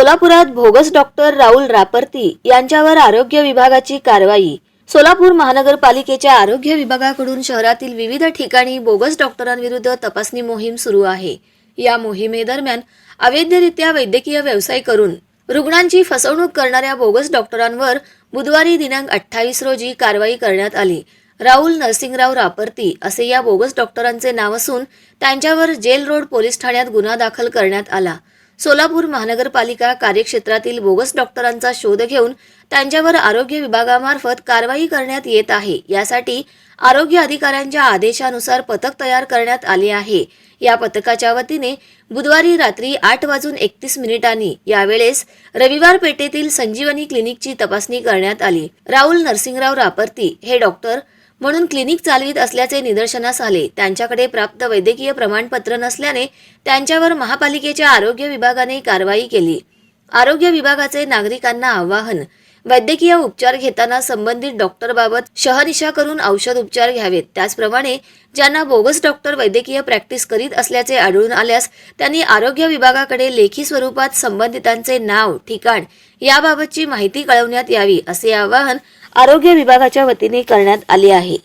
सोलापुरात bogus doctor Rahul रापरती यांच्यावर आरोग्य विभागाची कारवाई. सोलापूर महानगरपालिकेच्या आरोग्य विभागाकडून शहरातील विविध ठिकाणी बोगस डॉक्टरांविरुद्ध तपासणी मोहीम सुरू आहे. या मोहिमेदरम्यान अवैधरित्या वैद्यकीय व्यवसाय करून रुग्णांची फसवणूक करणाऱ्या बोगस डॉक्टरांवर बुधवारी दिनांक अठ्ठावीस रोजी कारवाई करण्यात आली. राहुल नरसिंगराव रापरती असे या बोगस डॉक्टरांचे नाव असून त्यांच्यावर जेल रोड पोलीस ठाण्यात गुन्हा दाखल करण्यात आला. सोलापूर महानगरपालिका कार्यक्षेत्रातील बोगस डॉक्टरांचा शोध घेऊन त्यांच्यावर आरोग्य विभागामार्फत कारवाई करण्यात येत आहे. यासाठी आरोग्य अधिकाऱ्यांच्या आदेशानुसार पथक तयार करण्यात आले आहे. या पथकाच्या वतीने बुधवारी रात्री आठ वाजून एकतीस मिनिटांनी यावेळेस रविवार पेठेतील संजीवनी क्लिनिकची तपासणी करण्यात आली. राहुल नरसिंगराव रापरती हे डॉक्टर म्हणून क्लिनिक चालवित असल्याचे निदर्शनास आले. त्यांच्याकडे प्राप्त वैद्यकीय प्रमाणपत्र नसल्याने त्यांच्यावर महापालिकेच्या आरोग्य विभागाने कारवाई केली. आरोग्य विभागाचे नागरिकांना आवाहन वैद्यकीय उपचार घेताना संबंधित डॉक्टरबाबत शहनिशा करून औषध उपचार घ्यावेत. त्याचप्रमाणे ज्यांना बोगस डॉक्टर वैद्यकीय प्रॅक्टिस करीत असल्याचे आढळून आल्यास त्यांनी आरोग्य विभागाकडे लेखी स्वरूपात संबंधितांचे नाव ठिकाण याबाबतची माहिती कळवण्यात यावी असे आवाहन आरोग्य विभागाच्या वतीने करण्यात आले आहे.